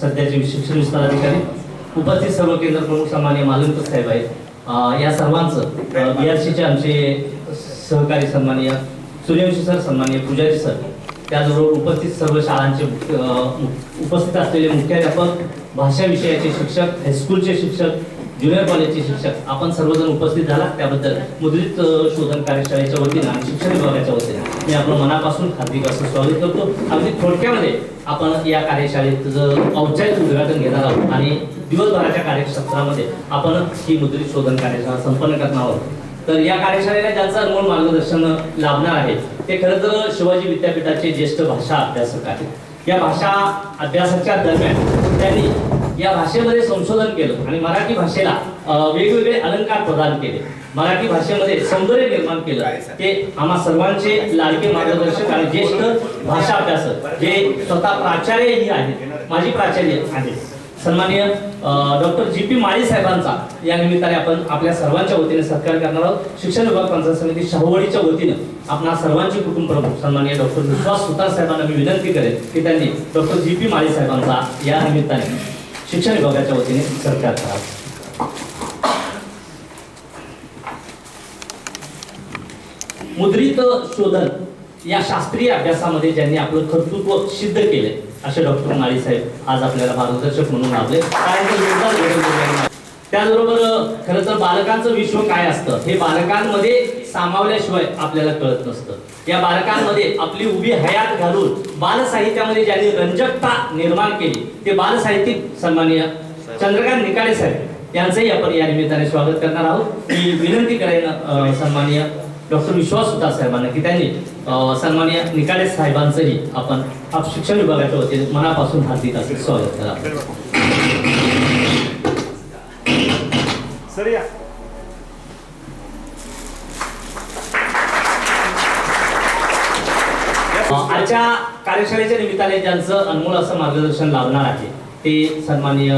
सध्याचे शिक्षण विस्तार अधिकारी. उपस्थित सर्व केंद्र प्रमुख सन्मान्य मालुमकर साहेब आहेत. या सर्वांचं बी आर सीचे आमचे सहकारी सन्मान्य सूर्यवंशी सर सन्मान्य पुजारी सर त्याचबरोबर उपस्थित सर्व शाळांचे उपस्थित असलेले मुख्याध्यापक भाषा विषयाचे शिक्षक हायस्कूलचे शिक्षक ज्युनियर कॉलेजचे शिक्षक आपण सर्वजण उपस्थित झाला त्याबद्दल मुद्रित शोधन कार्यशाळेच्या वतीनं आणि शिक्षण विभागाच्या वतीनं मी आपलं मनापासून हार्दिक असं स्वागत करतो. अगदी थोडक्यामध्ये आपण या कार्यशाळेत औपचारिक उद्घाटन घेणार आहोत आणि दिवसभराच्या कार्यक्षेत्रामध्ये आपण ही मुद्रित शोधन कार्यशाळा संपन्न करणार आहोत. तर या कार्यशाळेला ज्यांचं अनमोल मार्गदर्शन लाभणार आहे ते खरं तर शिवाजी विद्यापीठाचे ज्येष्ठ भाषा अभ्यासक आहेत. या भाषा अभ्यासाच्या दरम्यान त्यांनी या भाषेमध्ये संशोधन केलं आणि मराठी भाषेला वेगवेगळे अलंकार प्रदान केले. मराठी भाषेमध्ये सौंदर्य निर्माण केलं. ते आम्हा सर्वांचे लाडके मार्गदर्शक आणि ज्येष्ठ भाषा अभ्यासक जे स्वतः प्राचार्यही आहेत माझी प्राचार्य आहेत. सन्माननीय डॉक्टर जी पी माळी साहेबांचा या निमित्ताने आपण आपल्या सर्वांच्या वतीने सत्कार करणार आहोत. शिक्षण विभाग पंचायत समिती शाहूवाडीच्या वतीनं आपणा सर्वांचे कुटुंब प्रमुख सन्माननीय डॉक्टर विश्वास सुतार साहेबांना मी विनंती करेन की त्यांनी डॉक्टर जी पी माळी साहेबांचा या निमित्ताने शिक्षण विभागाच्या वतीने सत्कार करावा मुद्रित शोधन या शास्त्रीय अभ्यासामध्ये ज्यांनी आपलं कर्तृत्व सिद्ध केले असे डॉक्टर माळी साहेब आज आपल्याला मार्गदर्शक म्हणून लाभले. काय त्याचबरोबर खरं तर बालकांचं विश्व काय असतं? हे बालकांमध्ये सामावल्याशिवाय आपल्याला कळत नसतं. या बालकांमध्ये आपली उभी हयात घालून बाल साहित्यामध्ये ज्यांनी रंजकता निर्माण केली ते बालसाहित्यिक सन्माननीय चंद्रकांत निकाडे साहेब यांचंही आपण या निमित्ताने स्वागत करणार आहोत. मी विनंती करेन सन्माननीय डॉक्टर विश्वास सुद्धा साहेबांना की त्यांनी अं, सन्माननीय निकाडे साहेबांचंही आपण शिक्षण विभागाच्या वतीने मनापासून हार्दिक असेल स्वागत करा. सर या आजच्या कार्यशाळेच्या निमित्ताने ज्यांचं अनमोल असं मार्गदर्शन लाभणार आहे ते सन्माननीय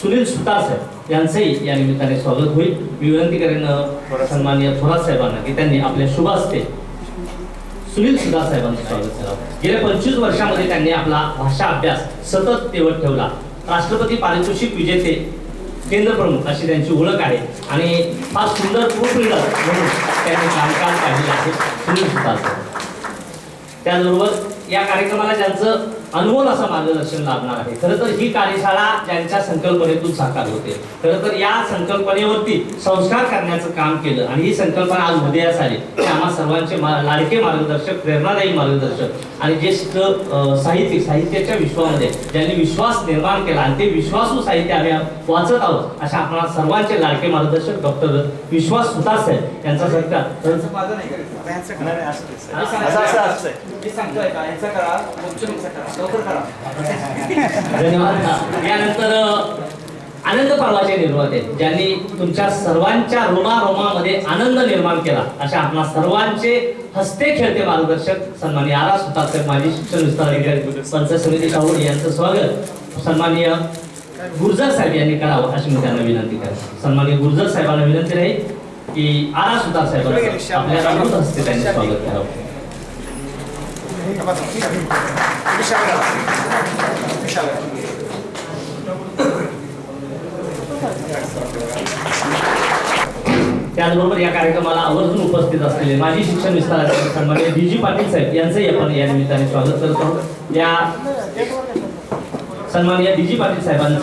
सुनील सुतार साहेब. यांचंही या निमित्ताने स्वागत होईल. मी विनंती करेन सन्माननीय थोरात साहेबांना की त्यांनी आपल्या शुभ असते सुनील सुधार साहेबांचं स्वागत करावं. गेल्या पंचवीस वर्षामध्ये त्यांनी आपला भाषा अभ्यास सतत तेवत ठेवला. राष्ट्रपती पारितोषिक विजेते केंद्र प्रमुख अशी त्यांची ओळख आहे. आणि फार सुंदर प्रूफ रीडर म्हणून त्यांनी कामकाज पाहिलं आहे. सुनील सुधार त्याचबरोबर या कार्यक्रमाला ज्यांचं अनमोल असं मार्गदर्शन लाभणार आहे. खरं तर ही कार्यशाळा ज्यांच्या संकल्पनेतून साकार होते. खरं तर या संकल्पनेवरती संस्कार करण्याचं काम केलं आणि ही संकल्पना आज उदयास आली. ते आम्हा सर्वांचे लाडके मार्गदर्शक प्रेरणादायी मार्गदर्शक आणि ज्येष्ठ अं, साहित्यिक साहित्याच्या विश्वामध्ये ज्यांनी विश्वास निर्माण केला आणि ते विश्वासू साहित्य आम्ही वाचत आहोत अशा आपल्या सर्वांचे लाडके मार्गदर्शक डॉक्टर विश्वास सुतार साहेब यांचा सत्कार. धन्यवाद. यानंतर आनंद पर्वाचे निर्माते ज्यांनी तुमच्या सर्वांच्या रोमारोमामध्ये आनंद निर्माण केला. अशा आपल्या सर्वांचे हस्ते खेळते मार्गदर्शक सन्माननीय आरा सुतार माजी शिक्षण विस्तार अधिकारी पंचायत समिती शाहूर यांचं स्वागत. सन्माननीय गुर्जर साहेब यांनी करावं अशी मी त्यांना विनंती करतो. सन्माननीय गुर्जर साहेबांना विनंती राहील की आरा सुतार साहेबांना आपल्या हस्ते त्यांनी स्वागत करावं. त्याचबरोबर या कार्यक्रमाला आवर्जून उपस्थित असलेले माजी शिक्षण विस्तार अधिकारी सन्माननीय डी जी पाटील साहेब यांचंही आपण या निमित्ताने स्वागत करतो. या सन्मान डी जी पाटील साहेबांचं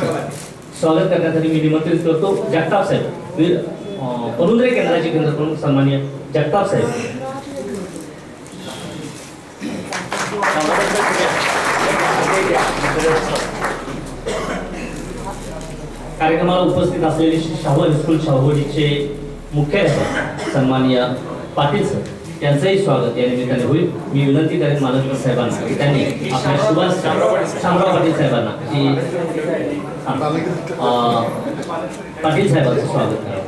स्वागत करण्यासाठी मी निमंत्रित करतो. जगताप साहेब वीर अं, परुंद्रे केंद्राचे केंद्र प्रमुख सन्मान्य जगताप साहेब. कार्यक्रमाला उपस्थित असलेले श्री शाहू हायस्कूल शाहूवाडीचे मुख्याध्यापक सन्माननीय पाटील सर यांचंही स्वागत या निमित्ताने होईल. मी विनंती करेन मालककर साहेबांना की त्यांनी आपल्या सुभाष शामराव पाटील साहेबांना की पाटील साहेबांचं स्वागत करावं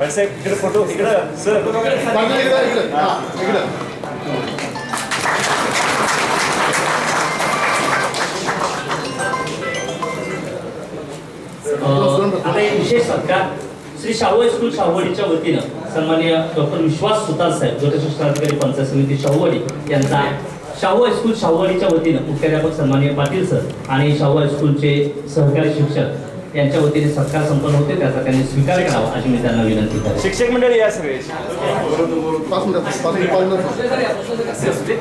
आता एक विशेष सत्कार श्री शाहू हायस्कूल शाहूवाडीच्या वतीनं सन्माननीय डॉक्टर विश्वास सुतार साहेब गटशिक्षणाधिकारी पंचायत समिती शाहूवाडी यांचा शाहू हायस्कूल शाहूवाडीच्या वतीनं मुख्याध्यापक सन्माननीय पाटील सर आणि शाहू हायस्कूलचे सहकारी शिक्षक यांच्या वतीने सत्कार संपन्न होते. त्याचा त्यांनी स्वीकार करावा अशी मी त्यांना विनंती करतो. शिक्षक मंडळी या सगळे पाच मिनिटं पाच मिनिट पाच मिनिटं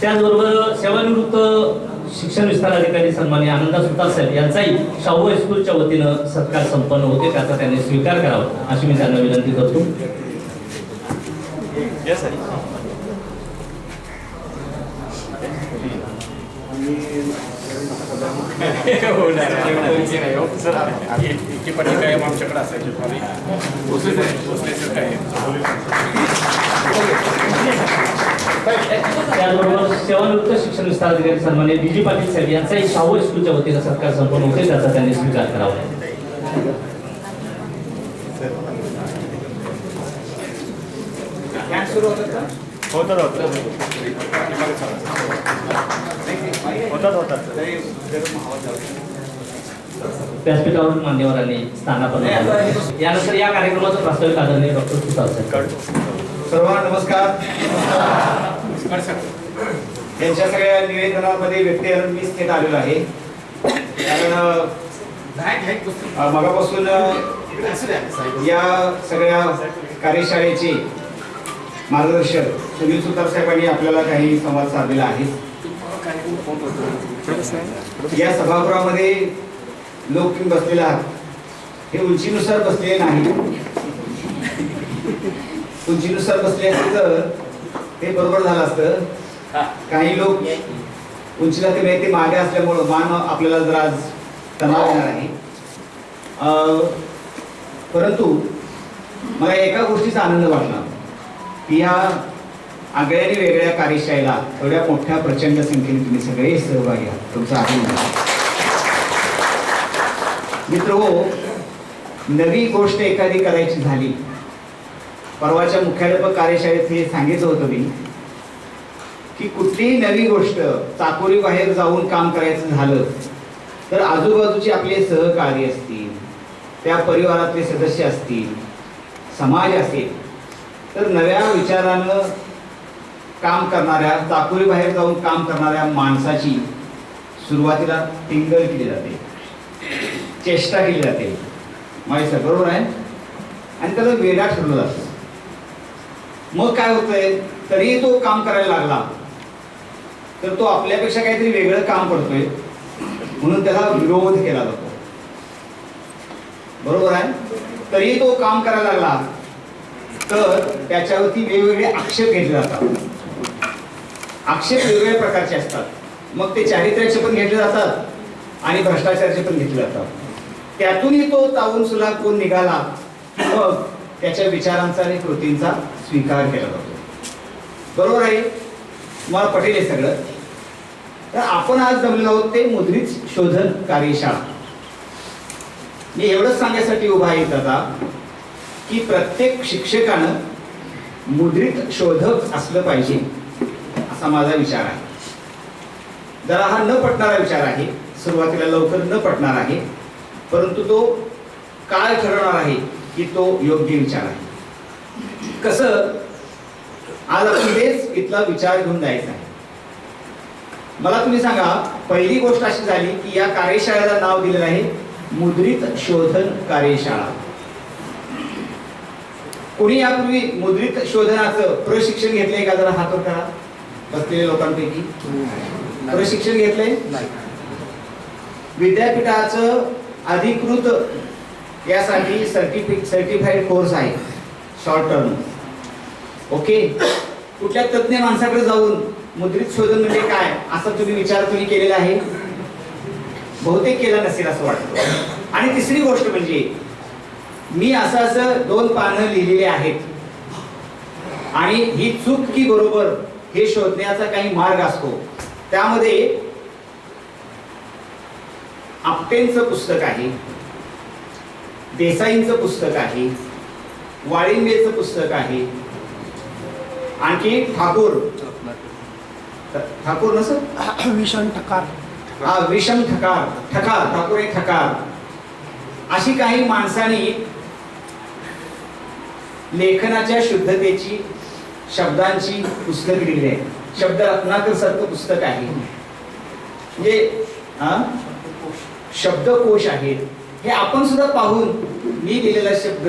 त्याचबरोबर सेवानिवृत्त शिक्षण विस्तार अधिकारी सन्मान्य आनंदा सुतार साहेब यांचाही शाहू हायस्कूलच्या वतीनं सत्कार संपन्न होते. त्याचा त्यांनी स्वीकार करावा अशी मी त्यांना विनंती करतो. या सर सर इतकी कायम आमच्याकडे असायची भोसले सर काय त्याचबरोबर सेवानिवृत्त शिक्षण विस्तार अधिकारी सन्मान्य डी जी पाटील साहेब यांचाही शाहू हायस्कूलच्या वतीनं सत्कार संपन्न होते त्याचा त्यांनी स्वीकार करावा. Hand सुरू होतात? होतात. व्यासपीठावरून मान्यवरांनी स्थानापन्न. यानंतर या कार्यक्रमाचं प्रास्ताविक आदरणीय डॉक्टर सुतार सर्वांना नमस्कार यांच्या सगळ्या निवेदनामध्ये व्यक्ती आणून मी थेट आलेलो आहे कारण मगापासून या सगळ्या कार्यशाळेचे मार्गदर्शक सुनील सुतार साहेबांनी आपल्याला काही संवाद साधलेला आहे या सभागृहामध्ये लोक तुम्ही बसलेले आहात. हे उंचीनुसार बसलेले नाही. उंचीनुसार बसले असते तर ते बरोबर झालं असतं. काही लोक उंचीला ते माहिती मागे असल्यामुळं मान आपल्याला जरा आज तणाव येणार आहे. परंतु मला एका गोष्टीचा आनंद वाटला. की या आगळ्याने वेगळ्या कार्यशाळेला एवढ्या मोठ्या प्रचंड संख्येने तुम्ही सगळे सहभागी आहात. तुमचा अभिनंदन. मित्र हो नवी गोष्ट एखादी करायची झाली. परवाच्या मुख्याध्यापक कार्यशाळेत हे सांगितलं होतं मी की कुठलीही नवी गोष्ट चाकोरी बाहेर जाऊन काम करायचं झालं तर आजूबाजूचे आपले सहकारी असतील त्या परिवारातले सदस्य असतील समाज असेल तर नव्या विचारानं काम करणाऱ्या चाकोरी बाहेर जाऊन काम करणाऱ्या माणसाची सुरुवातीला टिंगल केली जाते. चेष्टा केली जाते. माहिती बरोबर आहे आणि त्याला वेडा ठरलं जातं. मग काय होतंय? तरीही तो काम करायला लागला. तर तो आपल्यापेक्षा काहीतरी वेगळं काम करतोय. म्हणून त्याला विरोध केला जातो. बरोबर आहे? तरीही तो काम करायला लागला. तर त्याच्यावरती वेगवेगळे आक्षेप घेतले जातात. आक्षेप वेगवेगळ्या प्रकारचे असतात. मग ते चारित्र्याचे पण घेतले जातात आणि भ्रष्टाचाराचे पण घेतले जातात. त्यातूनही तो चावून सुलाक कोण निघाला मग त्याच्या विचारांचा आणि कृतींचा स्वीकार केला जातो. बरोबर आहे? तुम्हाला पटेल हे सगळं. तर आपण आज जमलेलो आहोत ते मुद्रित शोधन कार्यशाळा. मी एवढंच सांगण्यासाठी उभा आहे दादा की प्रत्येक शिक्षकानं मुद्रित शोधक असलं पाहिजे. असा माझा विचार आहे. जरा हा न पटणारा विचार आहे. सुरुवातीला लवकर न पटणार आहे. परंतु तो काळ ठरवणार आहे की तो योग्य विचार आहे. कसं आज आपण तेच इथला विचार घेऊन जायचा आहे. मला तुम्ही सांगा पहिली गोष्ट अशी झाली की या कार्यशाळेला नाव दिलेलं आहे मुद्रित शोधन कार्यशाळा. कोणी यापूर्वी मुद्रित शोधनाचं प्रशिक्षण घेतलंय का? जरा हातवर करा. बसलेल्या लोकांपैकी प्रशिक्षण घेतलंय? विद्यापीठाचं अधिकृत यासाठी सर्टिफिक सर्टिफाईड कोर्स आहे शॉर्ट टर्म ओके कुठल्या तज्ञ माणसाकडे जाऊन मुद्रित शोधन म्हणजे काय असा तुम्ही विचार तुम्ही केलेला आहे? बहुतेक केला नसेल असं वाटतं. आणि तिसरी गोष्ट म्हणजे मी असं असं दोन पानं लिहिलेली आहेत. आणि ही चूक की बरोबर हे शोधण्याचा काही मार्ग असतो त्यामध्ये आपटेंचं पुस्तक आहे देसाईंचं पुस्तक आहे वाळिंबेचं पुस्तक आहे आणखी ठाकूर. ठाकूर नसं विषण ठकार. हा विषम ठकार. ठकार ठाकूर एक ठकार. अशी काही माणसांनी लेखनाच्या शुद्धतेची शब्दांची पुस्तक लिहिली आहे शब्द रत्नाकर सारखं पुस्तक आहे. म्हणजे शब्दकोश आहेत हे आपण सुद्धा पाहून मी लिहिलेला शब्द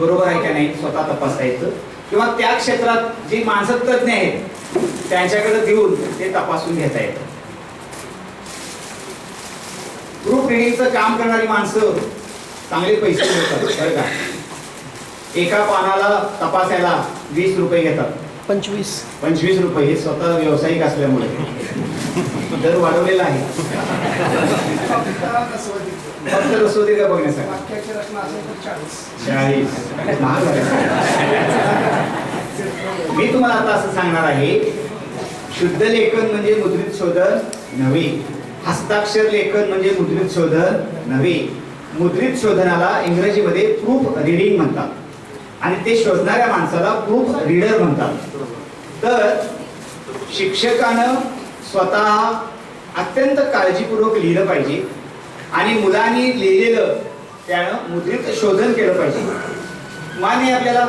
बरोबर आहे का नाही स्वतः तपासता येतं किंवा त्या क्षेत्रात जे माणसं तज्ज्ञ आहेत त्यांच्याकडे देऊन ते तपासून घेता येतं. ग्रुप रिडिंगचं काम करणारी माणसं चांगले पैसे मिळतात बरं का? एका पानाला तपासायला वीस रुपये घेतात. पंचवीस. पंचवीस रुपये स्वतः व्यावसायिक असल्यामुळे. दर वाढवलेला आहे. फक्त रसोदी का बघण्यासाठी? चाळीस. मी तुम्हाला आता असं सांगणार आहे शुद्ध लेखन म्हणजे मुद्रित शोधन नव्हे. हस्ताक्षर लेखन म्हणजे मुद्रित शोधन नव्हे. मुद्रित शोधनाला इंग्रजीमध्ये प्रूफ रिडिंग म्हणतात. आणि ते शोधणाऱ्या माणसाला प्रूफ रीडर म्हणतात. तर शिक्षकानं स्वतः अत्यंत काळजीपूर्वक लिहिलं पाहिजे आणि मुलांनी लिहिलेलं त्यानं मुद्रित शोधन केलं पाहिजे. मान्य आपल्याला?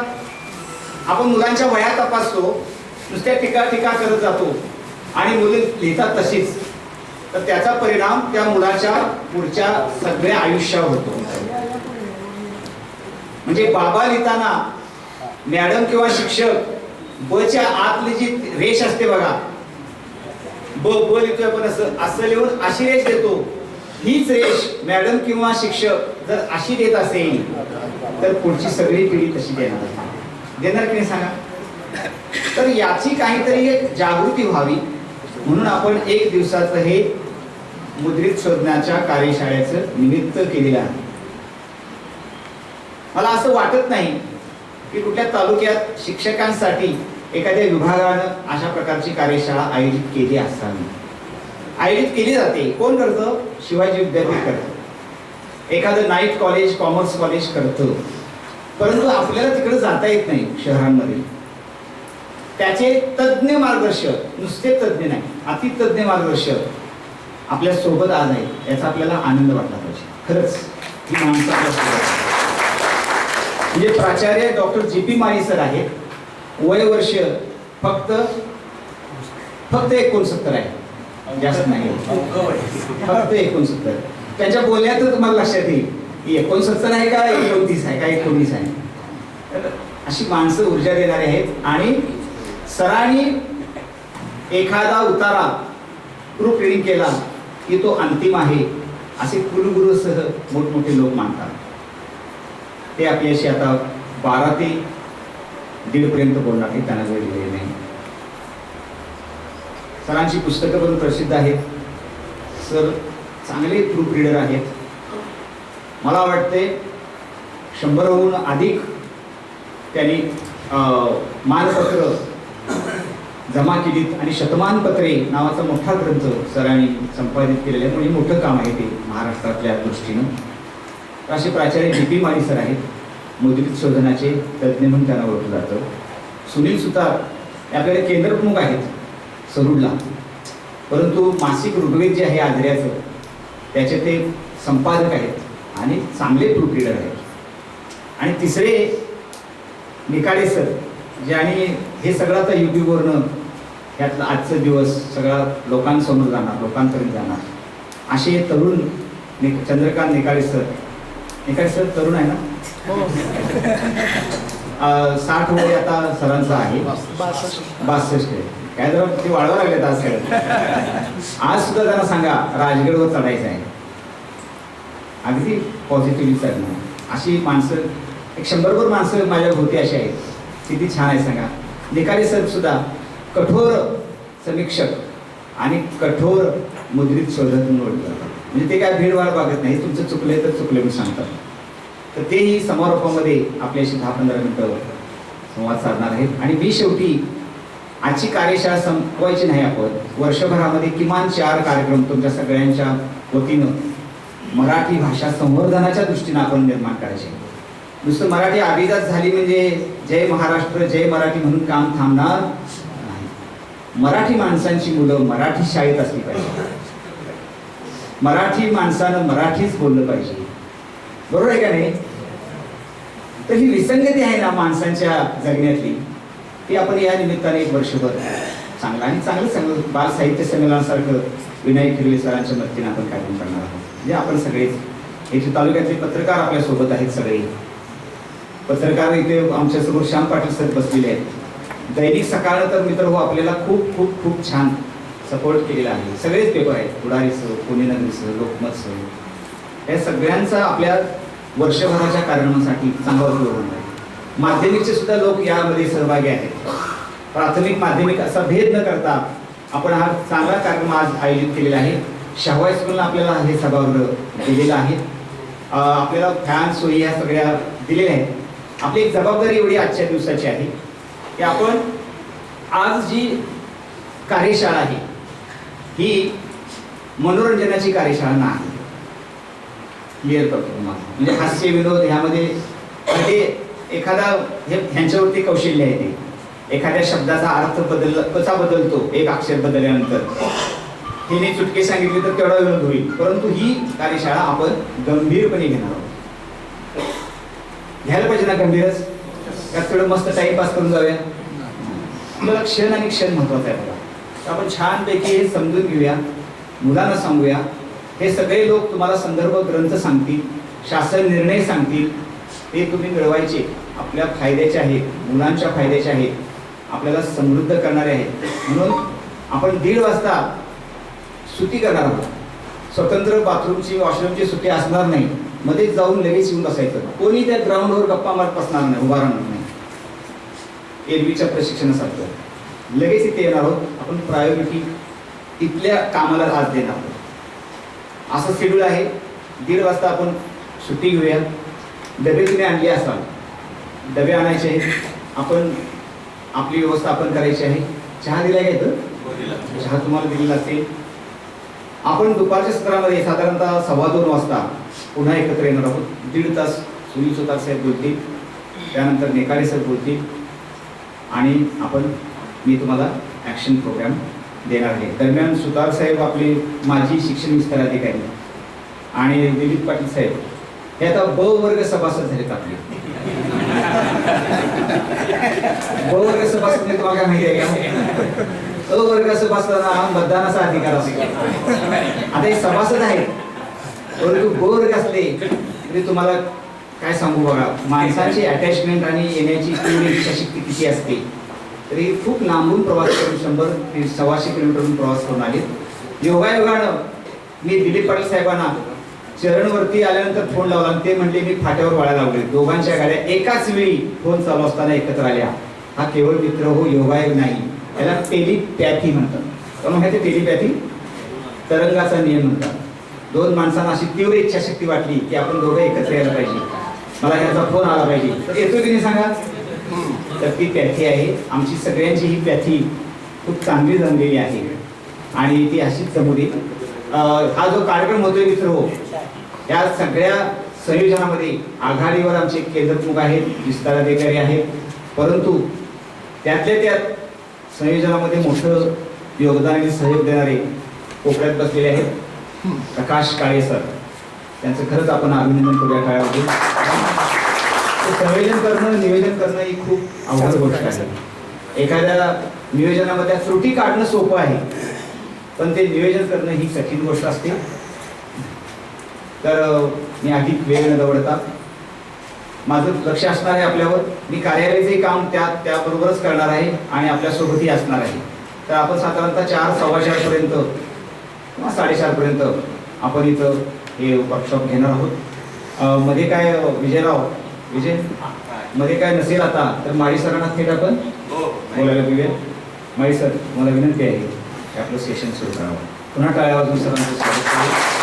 आपण मुलांच्या वया तपासतो नुसत्या टीका टीका करत जातो आणि मुले लिहितात तशीच. तर त्याचा परिणाम त्या मुलाच्या पुढच्या सगळ्या आयुष्यावर होतो. म्हणजे बाबा लिहिताना मॅडम किंवा शिक्षक बच्या आतली जी रेष असते बघा. ब ब लिहितोय आपण असं असं लिहून अशी रेष देतो. हीच रेष मॅडम किंवा शिक्षक जर अशी देत असेल तर पुढची सगळी पिढी तशी देणार. देणार की नाही सांगा? तर याची काहीतरी एक जागृती व्हावी. म्हणून आपण एक दिवसाचं हे मुद्रित शोधण्याच्या कार्यशाळेचं निमित्त केलेलं आहे. मला असं वाटत नाही की कुठल्या तालुक्यात शिक्षकांसाठी एखाद्या विभागानं अशा प्रकारची कार्यशाळा आयोजित केली असावी आयोजित केली जाते. कोण करतं? शिवाजी विद्यापीठ करतं. एखादं नाईट कॉलेज कॉमर्स कॉलेज करतं. परंतु आपल्याला तिकडे जाता येत नाही शहरांमध्ये. त्याचे तज्ज्ञ मार्गदर्शक नुसते तज्ज्ञ नाही अतितज्ञ मार्गदर्शक आपल्यासोबत आज आहे याचा आपल्याला आनंद वाटला पाहिजे. खरंच ही माणसं आपल्यासोबत म्हणजे प्राचार्य doctor G P Mali sir आहेत. वय वर्ष फक्त फक्त एकोणसत्तर आहे. जास्त नाही. फक्त एकोणसत्तर. त्यांच्या बोलण्यातच तुम्हाला लक्षात येईल की एकोणसत्तर आहे का एकोणतीस आहे का एकोणीस आहे? तर अशी माणसं ऊर्जा देणारी आहेत. आणि सरांनी एखादा उतारा प्रूफ रिडिंग केला की तो अंतिम आहे असे कुलगुरूसह मोठमोठे लोक मानतात. ते आपल्याशी आता बारा ते दीडपर्यंत बोलणार आहे त्यांना वेळ दिलेली नाही. सरांची पुस्तकं पण प्रसिद्ध आहेत. सर चांगले प्रूफ रिडर आहेत. मला वाटते शंभरहून अधिक त्यांनी मानपत्र जमा केलीत आणि शतमानपत्रे नावाचा मोठा ग्रंथ सरांनी संपादित केलेला आहे. म्हणजे मोठं काम आहे ते महाराष्ट्रातल्या दृष्टीनं. असे प्राचार्य डी पी माळी सर आहेत. मुद्रित शोधनाचे तज्ज्ञ म्हणून त्यांना ओळखलं जातं. सुनील सुतार हे केंद्रप्रमुख आहेत सरुडला. परंतु मासिक ऋग्वेद जे आहे आजऱ्याचं त्याचे ते संपादक आहेत आणि चांगले प्रूफ आहेत. आणि तिसरे निकाडे सर जे आणि हे सगळं आता युट्यूबवरनं यातलं आजचं दिवस सगळा लोकांसमोर जाणार लोकांपर्यंत जाणार. असे तरुण नि चंद्रकांत निकाळे सर निकाळे सर तरुण आहे ना? अं, साठ वय आता सरांचं आहे. बासष्ट. काय जरा ते वाढवा लागलेत आज सगळं आज सुद्धा त्यांना सांगा राजगडवर चढायचं आहे. अगदी पॉझिटिव्हली चढणं अशी माणसं एक शंभरभर माणसं माझ्या भोवती अशी आहेत. किती छान आहे सांगा. निकाली सर सुद्धा कठोर समीक्षक आणि कठोर मुद्रित शोधक ओळखलं जातात. म्हणजे ते काय भीडवाड बघत नाही. तुमचं चुकलंय तर चुकले म्हणून सांगतात तर तेही समारोपामध्ये आपल्याशी दहा पंधरा मिनिटं संवाद साधणार आहेत. आणि मी शेवटी आजची कार्यशाळा संपवायची नाही आपण. वर्षभरामध्ये किमान चार कार्यक्रम तुमच्या सगळ्यांच्या वतीनं मराठी भाषा संवर्धनाच्या दृष्टीनं आपण निर्माण करायचे. नुसतं मराठी अभिजात झाली म्हणजे जय महाराष्ट्र जय मराठी म्हणून काम थांबणार नाही. मराठी माणसांची मुलं मराठी शाळेत असली पाहिजे. मराठी माणसानं मराठीच बोललं पाहिजे. बरोबर आहे का नाही? तर ही विसंगती आहे ना माणसांच्या जगण्यातली ती आपण या निमित्ताने एक वर्षभर चांगलं आणि चांगलं चांगलं बाल साहित्य संमेलनासारखं विनायक हिरवे सरांच्या मदतीने आपण कार्यक्रम करणार आहोत. म्हणजे आपण सगळेच. इथे तालुक्यातले पत्रकार आपल्यासोबत आहेत सगळे. पत्रकार इथे आमच्यासमोर श्याम पाटील सर बसलेले आहेत. दैनिक सकाळ तर मित्र हो आपल्याला खूप खूप खूप छान सपोर्ट केलेला आहे. सगळेच पेपर आहेत. पुढारीसह पुणे नगरीसह लोकमतसह. या सगळ्यांचा आपल्या वर्षभराच्या कारणासाठी चांगला उपयोग होणार आहे. माध्यमिकचे सुद्धा लोक यामध्ये सहभागी आहेत. प्राथमिक माध्यमिक असा भेद न करता आपण हा चांगला कार्यक्रम आज आयोजित केलेला आहे. शाहू स्कूलला आपल्याला हे सभागृह दिलेलं आहे. आपल्याला फॅन सोयी ह्या सगळ्या दिलेल्या आहेत. आपली एक जबाबदारी एवढी आजच्या दिवसाची आहे की आपण आज जी कार्यशाळा आहे ही मनोरंजनाची कार्यशाळा नाही. क्लिअर करतो तुम्हाला. म्हणजे हास्य विनोद ह्यामध्ये ते एखादा हे ह्यांच्यावरती कौशल्य आहे ते. एखाद्या शब्दाचा अर्थ बदल कसा बदलतो एक अक्षर बदलल्यानंतर. हिने चुटके सांगितले तर तेवढा विनोद होईल. परंतु ही कार्यशाळा आपण गंभीरपणे घेणार आहोत. घ्यायला पाहिजे ना गंभीरच? त्यात थोडं मस्त टाईमपास करून जाऊया. मला क्षण आणि क्षण महत्त्वाचा आहे आपण छानपैकी हे समजून घेऊया मुलांना सांगूया. हे सगळे लोक तुम्हाला संदर्भ ग्रंथ सांगतील शासन निर्णय सांगतील. ते तुम्ही मिळवायचे आपल्या फायद्याचे आहेत मुलांच्या फायद्याचे आहेत आपल्याला समृद्ध करणारे आहेत. म्हणून आपण दीड वाजता सुती करणार आहोत. स्वतंत्र बाथरूमची वॉशरूमची सुट्टी असणार नाही. मध्येच जाऊन लगेच येऊन बसायचं. कोणी त्या ग्राउंडवर गप्पा मारत बसणार नाही उभा राहणार नाही. एरवीच्या प्रशिक्षणासारखं. लगेच इथे येणार आहोत. आपण प्रायोरिटी इथल्या कामाला आज देणार आहोत. असं शेड्यूल आहे. दीड वाजता आपण सुट्टी घेऊया. डबे तुम्ही आणले असाल. डबे आणायचे आहेत. आपण आपली व्यवस्थापन करायची आहे. चहा दिला का चहा तुम्हाला दिलेला असेल. आपण दुपारच्या सत्रामध्ये साधारणतः सव्वा दोन वाजता पुन्हा एकत्र येणार आहोत. दीड तास सुनील सुतार साहेब बोलतील. त्यानंतर नेकाळे सर बोलतील. आणि आपण मी तुम्हाला ॲक्शन प्रोग्राम देणार आहे. दरम्यान सुतार साहेब आपले माजी शिक्षण विस्तार अधिकारी आणि दिलीप पाटील साहेब हे आता ब वर्ग सभासद झालेत आपले. ब वर्ग सभासद म्हणजे तुम्हाला काय माहिती आहे का? अ वर्ग सभासदांना मतदानाचा अधिकार असतो. आता हे सभासद आहेत परंतु ब वर्ग असले तरी तुम्हाला काय सांगू बघा? माणसाची अटॅचमेंट आणि येण्याची तीव्र इच्छाशक्ती किती असते? तरी खूप लांबून प्रवास करून शंभर ते सव्वाशे किलोमीटरहून प्रवास करून आले. योगायोगानं मी दिलीप पाटील साहेबांना चरणवरती आल्यानंतर फोन लावला ते म्हणले मी फाट्यावर वाळा लावले. दोघांच्या गाड्या एकाच वेळी फोन चालू असताना एकत्र आल्या. हा केवळ मित्र हो योगायोग नाही. याला टेलिपॅथी म्हणतात. तर माहिती टेलिपॅथी? तरंगाचा नियम म्हणतात. दोन माणसांना अशी तीव्र इच्छाशक्ती वाटली की आपण दोघं एकत्र यायला पाहिजे. मला ह्याचा फोन आला पाहिजे. तर येतो की नाही सांगा? तर ती पॅथी आहे. आमची सगळ्यांची ही पॅथी खूप चांगली जमलेली आहे. आणि ती अशीच जमू हा जो कार्यक्रम होतोय मित्र हो या सगळ्या संयोजनामध्ये आघाडीवर आमचे केंद्रप्रमुख आहेत विस्तार अधिकारी आहेत. परंतु त्यातल्या त्यात संयोजनामध्ये मोठं योगदान आणि सहयोग देणारे कोपऱ्यात बसलेले आहेत प्रकाश काळे सर. त्यांचं खरंच आपण अभिनंदन करूया काळामध्ये संयोजन करणं नियोजन करणं ही खूप अवघड गोष्ट आहे. एखाद्या नियोजनामध्ये त्रुटी काढणं सोपं आहे पण ते नियोजन करणं ही कठीण गोष्ट असते. तर मी अधिक वेळ न दवडता माझं लक्ष असणार आहे आपल्यावर. मी कार्यालयाचे काम त्या त्याबरोबरच करणार आहे आणि आपल्यासोबतही असणार आहे. तर आपण साधारणतः चार सव्वा चारपर्यंत किंवा साडेचारपर्यंत आपण इथं हे वर्कशॉप घेणार आहोत. मध्ये काय विजयराव विजय? मध्ये काय नसेल आता तर माळी सरांना थेट आपण बोलायला घेऊया माळी सर मला विनंती आहे की आपलं सेशन सुरू करावं. पुन्हा टाळ्या वाजून सरांचं स्वागत